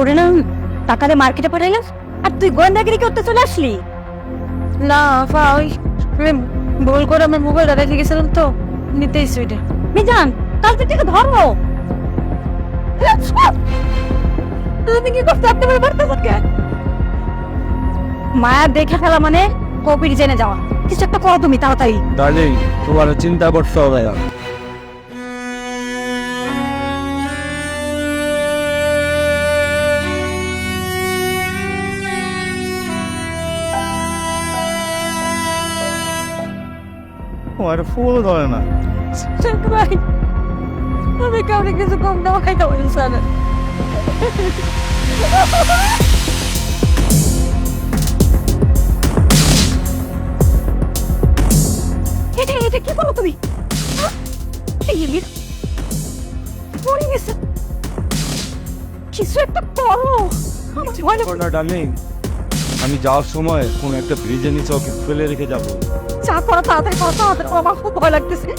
তোরে না টাকা দিয়ে মার্কেটে পাঠাইলাম আর তুই গোয়েন্দাগিরি করতে চলে আসলি? না আফা ওই ভুল করে আমার মোবাইলটা রেখে গেছিলাম তো নিতেই সুইটে মিজান তাড়াতাড়ি থেকে ধরো তুমি কি করতে আপনি আমার বাড়তে কে মায়া দেখে ফেলা মানে কবির জেনে যাওয়া। কিছু একটা করো তুমি তাড়াতাড়ি। ডার্লিং তোমার চিন্তা করতে হবে না। তোমার ফুল ধরে না। ভাই আমি কাউকে কিছু কম দেওয়া খাইতে পারি স্যার। এটা এটা কি করো তুমি? গেছে। কিছু একটা করো। না ডার্লিং আমি যাওয়ার সময় কোন একটা ব্রিজের নিচে ওকে ফেলে রেখে যাব। করো তাড়াতাড়ি করো তাড়াতাড়ি, আমার খুব ভয় লাগতেছে।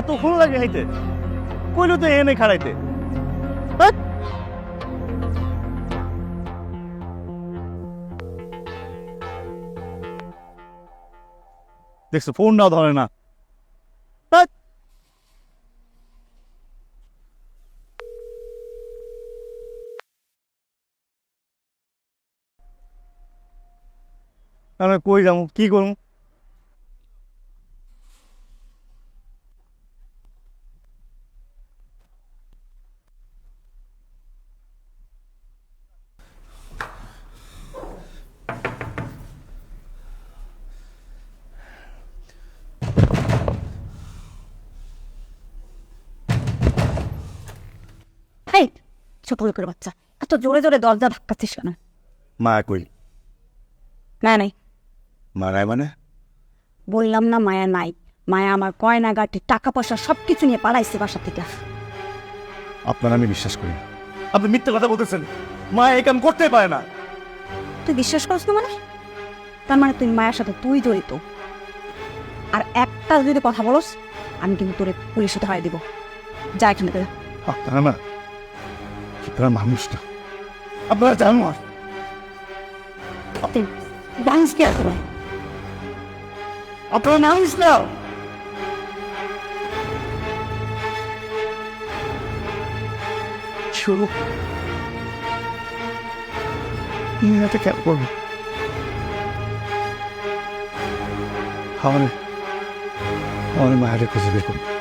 এত ফুল লাগে হাইতে কইলো তো এনে খাড়াইতে। দেখছ ফোনটাও ধরে না? আমি কই যাব কি করব ছোট লোকের বাচ্চা। এত জোরে জোরে দরজা ধাক্কাচ্ছিস কেন? মায়া কই? না নাই। মারায় মানে? বললাম না মায়া নাই। মায়া আমার গয়না গাটি টাকা পয়সা সব কিছু নিয়ে পালাইছে বাসা থেকে। আপনার আমি বিশ্বাস করি আপনি মিথ্যে কথা বলতেছেন। মা এই কাম করতে পারে না। তুই বিশ্বাস করছ না মানে? তার মানে তুই মায়ের সাথে তুই জড়িত। আর একটা যদি কথা বলস আমি কিন্তু তোরে পুলিশ পুলিশে ধরাই দিব। যা এখানে না। আপনারা মানুষ না। আপনারা জানোয়ার ডান্স কে ভাই আপনারা মানুষ না। শুরু। এটা কেন করব আমার আমার মায়ের খুঁজে বের করব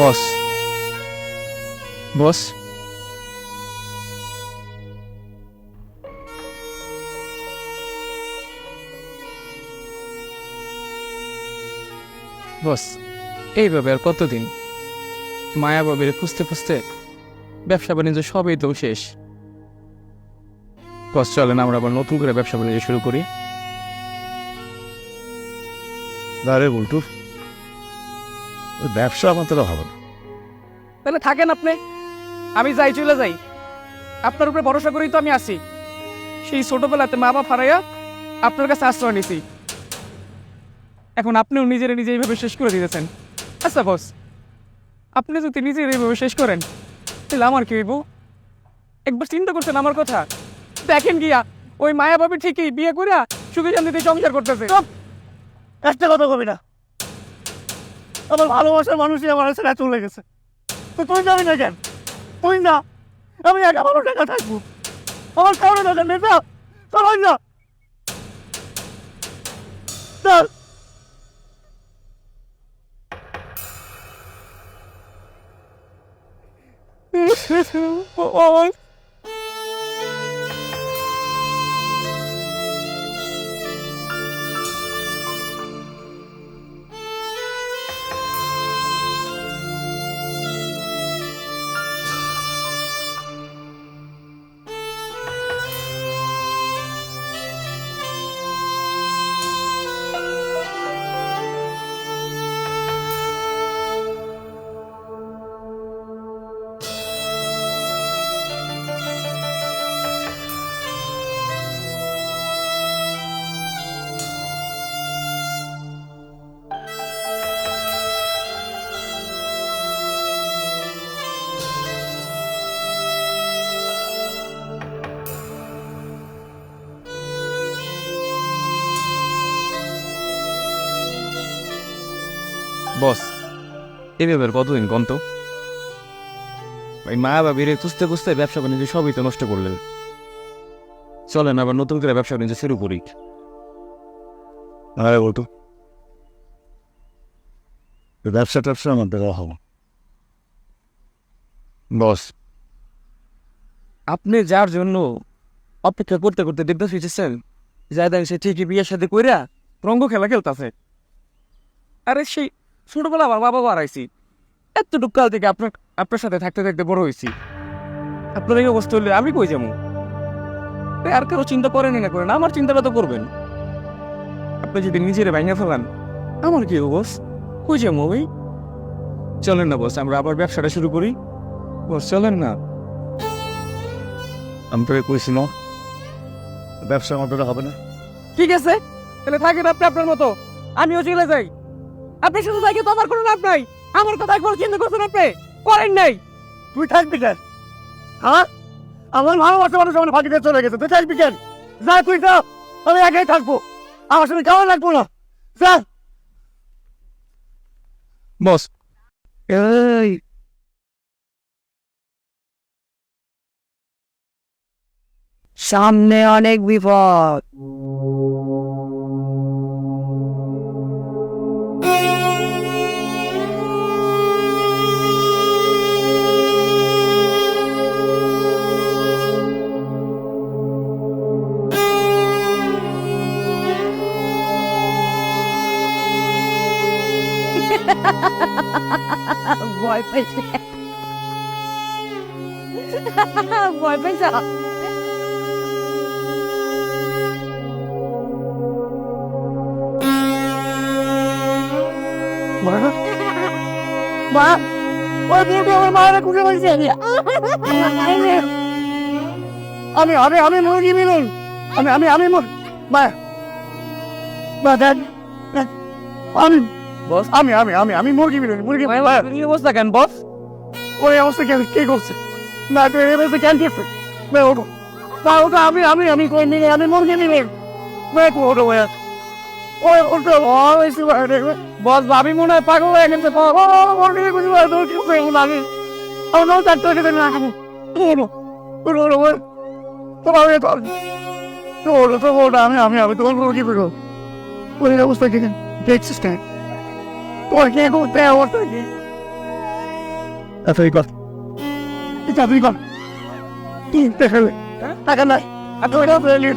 বস। বস। বস, এইভাবে আর কতদিন? মায়া বাবির খুঁজতে খুঁজতে ব্যবসা বাণিজ্য সবই তো শেষ। বস, চলেন আমরা আবার নতুন করে ব্যবসা বাণিজ্য শুরু করি। দাঁড়ে বলটু। ওই ব্যবসা আমার তো হবে না। তাহলে থাকেন আপনি। আমি যাই চলে যাই। আপনার উপরে ভরসা করেই তো আমি আসি সেই ছোটবেলাতে মা বাবা হারাইয়া আপনার কাছে আশ্রয় নিছি। এখন আপনিও নিজের নিজে এইভাবে শেষ করে দিতেছেন। আচ্ছা বস আপনি যদি নিজের এইভাবে শেষ করেন তাহলে আমার কি হইব? একবার চিন্তা করছেন আমার কথা? দেখেন গিয়া ওই মায়া ভাবি ঠিকই বিয়ে করে সুখী শান্তিতে সংসার করতেছে। একটা কথা কবি না। আমার ভালোবাসার মানুষই আমার ছেড়ে চলে গেছে তো তুই যাবি না কেন তুই না আমি একা ভালো টাকা থাকব আমার কারণে দরকার নেই না চল না চল বস এভাবে আর কতদিন কন্ত ভাই মা বাবির খুঁজতে খুঁজতে ব্যবসা বাণিজ্য সবই তো নষ্ট করলেন। চলেন আবার নতুন করে ব্যবসা বাণিজ্য শুরু করি। আরে বলতো ব্যবসা ট্যাবসা আমার দেওয়া হব বস আপনি যার জন্য অপেক্ষা করতে করতে দেখতে ফিরেছেন যাই দেন সে ঠিকই বিয়ের সাথে কইরা রঙ্গ খেলা খেলতেছে। আরে সেই ছোটবেলা আমার বাবা বাড়াইছি। এতটুক কাল থেকে আপনার আপনার সাথে থাকতে থাকতে বড় হয়েছি। আপনার এই অবস্থা হলে আমি কই যাব? আর কারও চিন্তা করেন না করেন। আমার চিন্তাটা তো করবেন। আপনি যদি নিজের ভেঙে ফেলান আমার কি বস? কই যাব ওই? চলেন না বস আমরা আবার ব্যবসাটা শুরু করি। বস চলেন না। আমি তোকে কইছি না ব্যবসা আমার হবে না। ঠিক আছে তাহলে থাকেন আপনি আপনার মতো। আমিও চলে যাই। আপনি শুধু যাই তো আমার কোনো লাভ নাই। আমার কথা একবার চিন্তা করছেন আপনি? করেন নাই। তুই থাকবি কেন? হ্যাঁ? আমার ভালোবাসা মানুষ আমার ফাঁকি দিয়ে চলে গেছে তুই থাকবি কেন? যা তুই যা আমি একাই থাকব। আমার সঙ্গে কেমন লাগবো না। যা। বস। এই। সামনে অনেক বিপদ। ভয় পাইছে ভয় পাইছ মা? মা ওই বুড়ো আমার মায়ের খুঁজে পাইছে আমি আমি আমি মুরগি মিলুন আমি আমি আমি মা। মা দেখ, আমি বস। আমি আমি আমি আমি মুরগি মিলুন মুরগি মা এই অবস্থা কেন বস? ওই অবস্থা কেন? কে করছে? না তুই এই অবস্থা কেন করছে মা ওঠো। না ওটা আমি আমি আমি কই নিয়ে আমি মুরগি মিলুন মা ওঠো ওয়া ওই ওঠো ওই সুপার দেখবে। বস ভাবি মনে হয় পাগল হয়ে গেছে বস। ও মুরগি কুজি মার দো কি কই লাগে ও নো তার তো কেন না ওঠো ওঠো ওঠো ওঠো তোমার ওই তো তো ওঠো তো ওঠো আমি আমি আমি তোমার মুরগি মিলুন ওই অবস্থা কেন? দেখছিস কেন? তোর কে করতে অবস্থা কি আচ্ছা এই কথা এটা তুই কর। তুই দেখালে টাকা নাই। আর তুই এটা ফেলে নিয়ে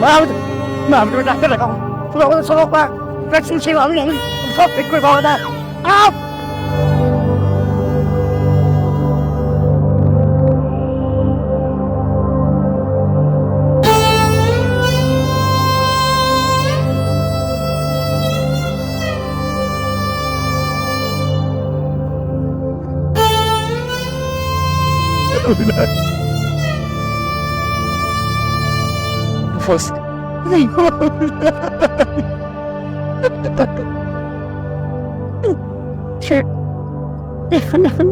মা আমি তো- মা আমি তোকে ডাক্তার দেখাবো। তুমি আমাদের সব পা ভ্যাকসিন ছিল আমি আমি সব ঠিক করে পাবো না। আপ বস Sure. এখন এখন